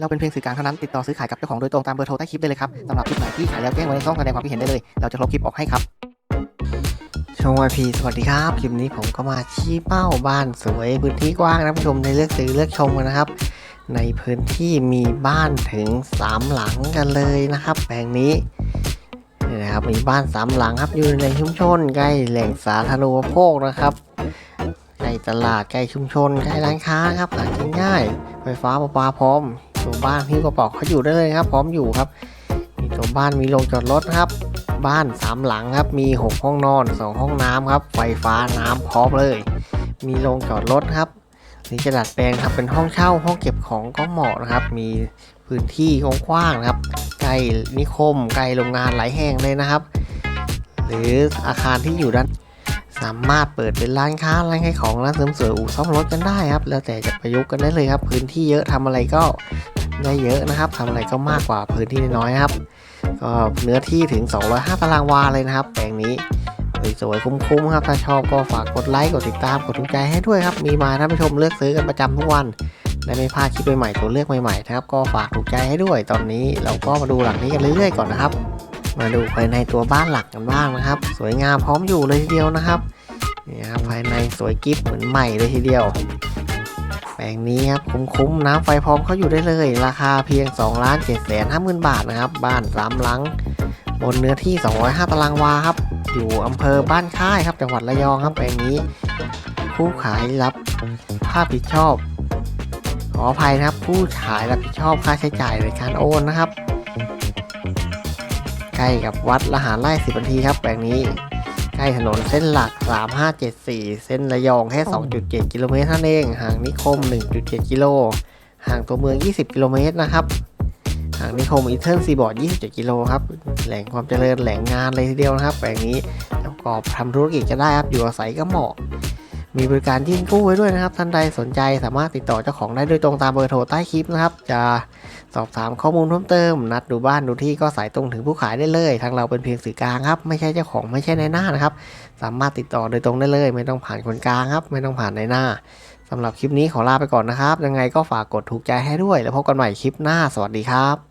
เราเป็นเพียงสื่อกลางเท่านั้น ติดต่อซื้อขายกับเจ้าของโดยตรงตามเบอร์โทรใต้คลิปได้เลยครับสำหรับคลิปไหนที่ขายแล้วแจ้งไว้ในช่องแสดงความคิดเห็นได้เลย เราจะลบคลิปออกให้ครับช่องวพีสวัสดีครับ คลิปนี้ผมก็มาชี้เป้าบ้านสวยพื้นที่กว้างนะผู้ชมในเลือกซื้อเลือกชมกันนะครับ ในพื้นที่มีบ้านถึง 3 หลังกันเลยนะครับแปลงนี้นี่นะครับมีบ้าน3หลังครับอยู่ในชุมชนใกล้แหล่งสาธารณูปโภคนะครับใกล้ตลาดใกล้ชุมชนใกล้ร้านค้าครับหากินง่าย ไฟฟ้าประปาพร้อม ตัวบ้านที่กระป๋องเขาอยู่ได้เลยครับ พร้อมอยู่ครับมีตัวบ้านมีโรงจอดรถครับ บ้านสามหลังครับ มี 6 ห้องนอน 2 ห้องน้ำครับ ไฟฟ้าน้ำพร้อมเลย มีโรงจอดรถครับนี่จะดัดแปลงครับเป็นห้องเช่าห้องเก็บของก็เหมาะนะครับ มีพื้นที่กว้างๆนะครับใกล้นิคมใกล้โรงงานหลายแห่งเลยนะครับ หรืออาคารที่อยู่ด้านสามารถเปิดเป็นร้านค้าร้านขายของร้านเสริมสวยอู่ซ่อมรถกันได้ครับ แล้วแต่จะประยุกต์กันได้เลยครับ พื้นที่เยอะทำอะไรก็ ได้เยอะนะครับทำอะไรก็มากกว่าพื้นที่น้อยนะครับ ก็เนื้อที่ถึง 205ตารางวาเลยนะครับ แปลงนี้สวยๆคุ้มๆครับ ถ้าชอบก็ฝากกดไลค์กดติดตามกดถูกใจให้ด้วยครับ มีมาท่านผู้ชมเลือกซื้อกันประจำทุกวันและไม่พลาดคลิปใหม่ๆตัวเลือกใหม่ๆนะครับ ก็ฝากถูกใจให้ด้วย ตอนนี้เราก็มาดูหลังนี้กันเรื่อยๆก่อนนะครับ มาดูภายในตัวบ้านหลักกันบ้างนะครับ สวยงามพร้อมอยู่เลยทีเดียวนะครับนี่ครับภายในสวยกิฟเหมือนใหม่เลยทีเดียว แปลงนี้ครับคุ้มๆน้ำไฟพร้อมเขาอยู่ได้เลย ราคาเพียง2ล้าน7 5 0 0 0 0 บาทนะครับ บ้านสามหลัง บนเนื้อที่ 205 ตารางวาครับ อยู่อำเภอบ้านค่ายครับ จังหวัดระยองครับ แปลงนี้ ผู้ขายรับค่าผิดชอบ ขออภัยนะครับ ผู้ขายรับผิดชอบค่าใช้จ่ายในการโอนนะครับ ใกล้กับวัดละหารไร่สิบนาทีครับ แปลงนี้ กล้ถนนเส้นหลัก 3574 เส้นระยองแค่ 2.7 กิโลเมตรเท่านั้นเอง ห่างนิคม 1.7 กิโล ห่างตัวเมือง 20 กิโลเมตรนะครับ ห่างนิคมอีเทิร์นซีบอร์ด 27 กิโลครับ แหล่งความเจริญแหล่งงานเลยทีเดียวนะครับแปลงนี้ประกอบทำธุรกิจก็ได้ครับ อยู่อาศัยก็เหมาะ มีบริการยื่นกู้ไว้ด้วยนะครับ ท่านใดสนใจสามารถติดต่อเจ้าของได้โดยตรงตามเบอร์โทรใต้คลิปนะครับ จะ สอบถามข้อมูลเพิ่มเติม นัดดูบ้านดูที่ก็สายตรงถึงผู้ขายได้เลย ทางเราเป็นเพียงสื่อกลางครับ ไม่ใช่เจ้าของไม่ใช่ในหน้านะครับ สามารถติดต่อโดยตรงได้เลย ไม่ต้องผ่านคนกลางครับ ไม่ต้องผ่านในหน้าสำหรับคลิปนี้ขอลาไปก่อนนะครับ ยังไงก็ฝากกดถูกใจให้ด้วย แล้วพบกันใหม่คลิปหน้า สวัสดีครับ